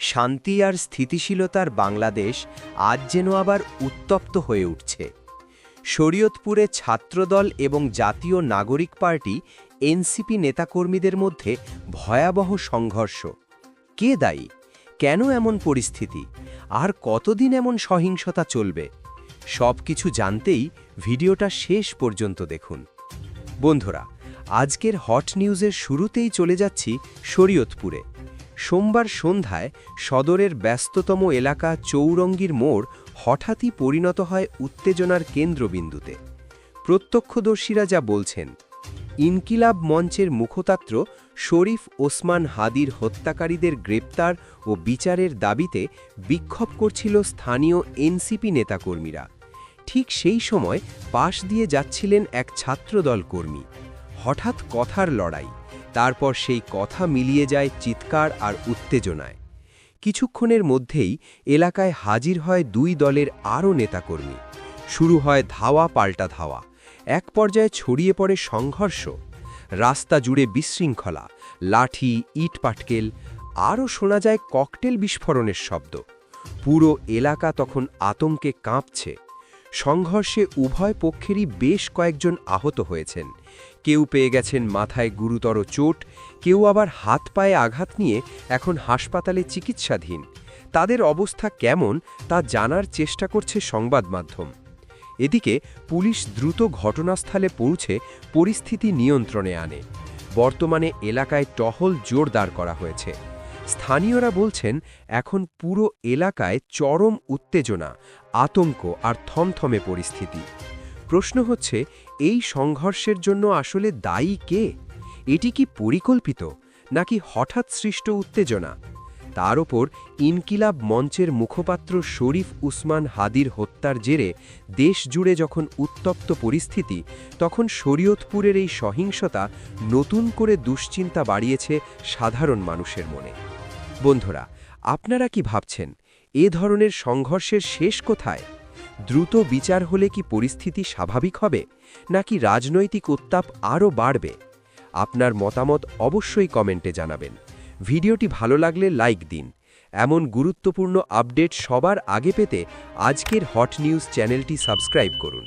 শান্তি আর স্থিতিশীলতার বাংলাদেশ আজ যেন আবার উত্তপ্ত হয়ে উঠছে। শরীয়তপুরে ছাত্রদল এবং জাতীয় নাগরিক পার্টি এনসিপি নেতাকর্মীদের মধ্যে ভয়াবহ সংঘর্ষ। কে দায়ী? কেন এমন পরিস্থিতি? আর কতদিন এমন সহিংসতা চলবে? সব কিছু জানতেই ভিডিওটা শেষ পর্যন্ত দেখুন। বন্ধুরা, আজকের হট নিউজের শুরুতেই চলে যাচ্ছি শরীয়তপুরে। সোমবার সন্ধ্যায় সদরের ব্যস্ততম এলাকা চৌরঙ্গীর মোড় হঠাৎই পরিণত হয় উত্তেজনার কেন্দ্রবিন্দুতে। প্রত্যক্ষদর্শীরা যা বলছেন, ইনকিলাব মঞ্চের মুখতাত্র শরীফ ওসমান হাদির হত্যাকারীদের গ্রেপ্তার ও বিচারের দাবিতে বিক্ষোভ করছিল স্থানীয় এনসিপি নেতাকর্মীরা। ঠিক সেই সময় পাশ দিয়ে যাচ্ছিলেন এক ছাত্রদল কর্মী। হঠাৎ কথার লড়াই তারপর সেই কথা মিলিয়ে যায় চিৎকার আর উত্তেজনায়। কিছুক্ষণের মধ্যেই এলাকায় হাজির হয় দুই দলের আরও নেতাকর্মী। শুরু হয় ধাওয়া পাল্টা ধাওয়া। এক পর্যায়ে ছড়িয়ে পড়ে সংঘর্ষ। রাস্তা জুড়ে বিশৃঙ্খলা, লাঠি, ইট পাটকেল, আরও শোনা যায় ককটেল বিস্ফোরণের শব্দ। পুরো এলাকা তখন আতঙ্কে কাঁপছে। সংঘর্ষে উভয় পক্ষেরই বেশ কয়েকজন আহত হয়েছেন। কেউ পেয়ে গেছেন মাথায় গুরুতর চোট, কেউ আবার হাত পায়ে আঘাত নিয়ে এখন হাসপাতালে চিকিৎসাধীন। তাদের অবস্থা কেমন তা জানার চেষ্টা করছে সংবাদ মাধ্যম। এদিকে পুলিশ দ্রুত ঘটনাস্থলে পৌঁছে পরিস্থিতি নিয়ন্ত্রণে আনে। বর্তমানে এলাকায় টহল জোরদার করা হয়েছে। স্থানীয়রা বলছেন, এখন পুরো এলাকায় চরম উত্তেজনা, আতঙ্ক আর থমথমে পরিস্থিতি। প্রশ্ন হচ্ছে, এই সংঘর্ষের জন্য আসলে দায়ী কে? এটি কি পরিকল্পিত, নাকি হঠাৎ সৃষ্ট উত্তেজনা? তার ওপর ইনকিলাব মঞ্চের মুখপাত্র শরীফ উসমান হাদির হত্যার জেরে দেশ জুড়ে যখন উত্তপ্ত পরিস্থিতি, তখন শরীয়তপুরের এই সহিংসতা নতুন করে দুশ্চিন্তা বাড়িয়েছে সাধারণ মানুষের মনে। বন্ধুরা, আপনারা কি ভাবছেন, এ ধরনের সংঘর্ষের শেষ কোথায়? দ্রুত বিচার হলে কি পরিস্থিতি স্বাভাবিক হবে, নাকি রাজনৈতিক উত্তাপ আরও বাড়বে? আপনার মতামত অবশ্যই কমেন্টে জানাবেন। ভিডিওটি ভালো লাগলে লাইক দিন। এমন গুরুত্বপূর্ণ আপডেট সবার আগে পেতে আজকের হট নিউজ চ্যানেলটি সাবস্ক্রাইব করুন।